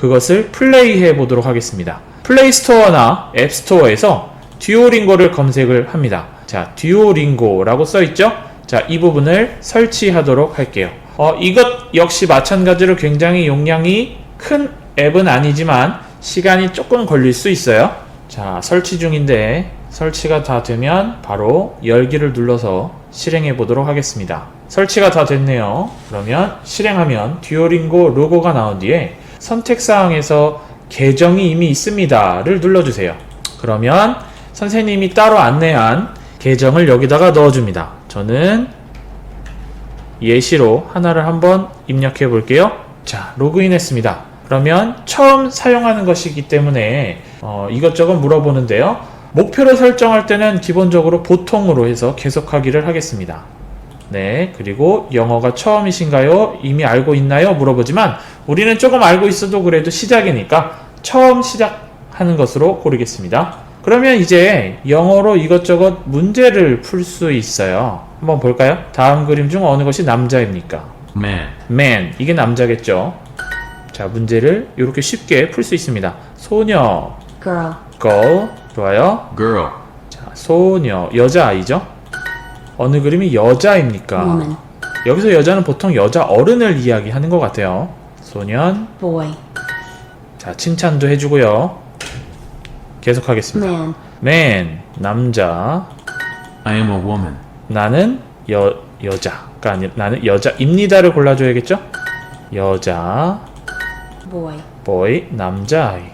그것을 플레이해 보도록 하겠습니다. 플레이 스토어나 앱 스토어에서 듀오링고를 검색을 합니다. 자, 듀오링고라고 써 있죠? 자, 이 부분을 설치하도록 할게요. 어, 이것 역시 마찬가지로 굉장히 용량이 큰 앱은 아니지만 시간이 조금 걸릴 수 있어요. 자, 설치 중인데 설치가 다 되면 바로 열기를 눌러서 실행해 보도록 하겠습니다. 설치가 다 됐네요. 그러면 실행하면 듀오링고 로고가 나온 뒤에 선택사항에서 계정이 이미 있습니다를 눌러주세요. 그러면 선생님이 따로 안내한 계정을 여기다가 넣어줍니다. 저는 예시로 하나를 한번 입력해 볼게요. 자, 로그인 했습니다. 그러면 처음 사용하는 것이기 때문에 어, 이것저것 물어보는데요. 목표를 설정할 때는 기본적으로 보통으로 해서 계속하기를 하겠습니다. 네, 그리고 영어가 처음이신가요? 이미 알고 있나요? 물어보지만 우리는 조금 알고 있어도 그래도 시작이니까 처음 시작하는 것으로 고르겠습니다. 그러면 이제 영어로 이것저것 문제를 풀 수 있어요. 한번 볼까요? 다음 그림 중 어느 것이 남자입니까? man, man 이게 남자겠죠. 자 문제를 이렇게 쉽게 풀 수 있습니다. 소녀 girl, girl 좋아요. girl, 자 소녀 여자 아이죠. 어느 그림이 여자입니까? woman, 여기서 여자는 보통 여자 어른을 이야기하는 것 같아요. 소년. Boy, 자 칭찬도 해주고요. 계속하겠습니다. man, man 남자. I am a woman, 나는 여 여자가 아니 나는 여자입니다를 골라줘야겠죠? 여자. Boy, boy 남자아이.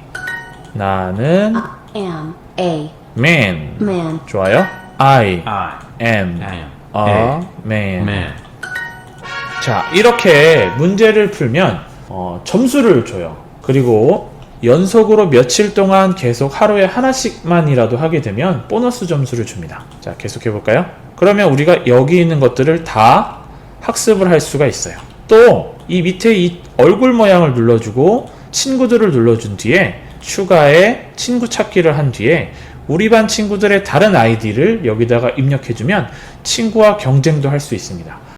나는 I am a man. man, 좋아요. I. I am a man, 자 이렇게 문제를 풀면 어, 점수를 줘요. 그리고 연속으로 며칠 동안 계속 하루에 하나씩만이라도 하게 되면 보너스 점수를 줍니다. 자 계속해 볼까요? 그러면 우리가 여기 있는 것들을 다 학습을 할 수가 있어요. 또 이 밑에 이 얼굴 모양을 눌러주고 친구들을 눌러준 뒤에 추가에 친구 찾기를 한 뒤에 우리 반 친구들의 다른 아이디를 여기다가 입력해주면 친구와 경쟁도 할 수 있습니다.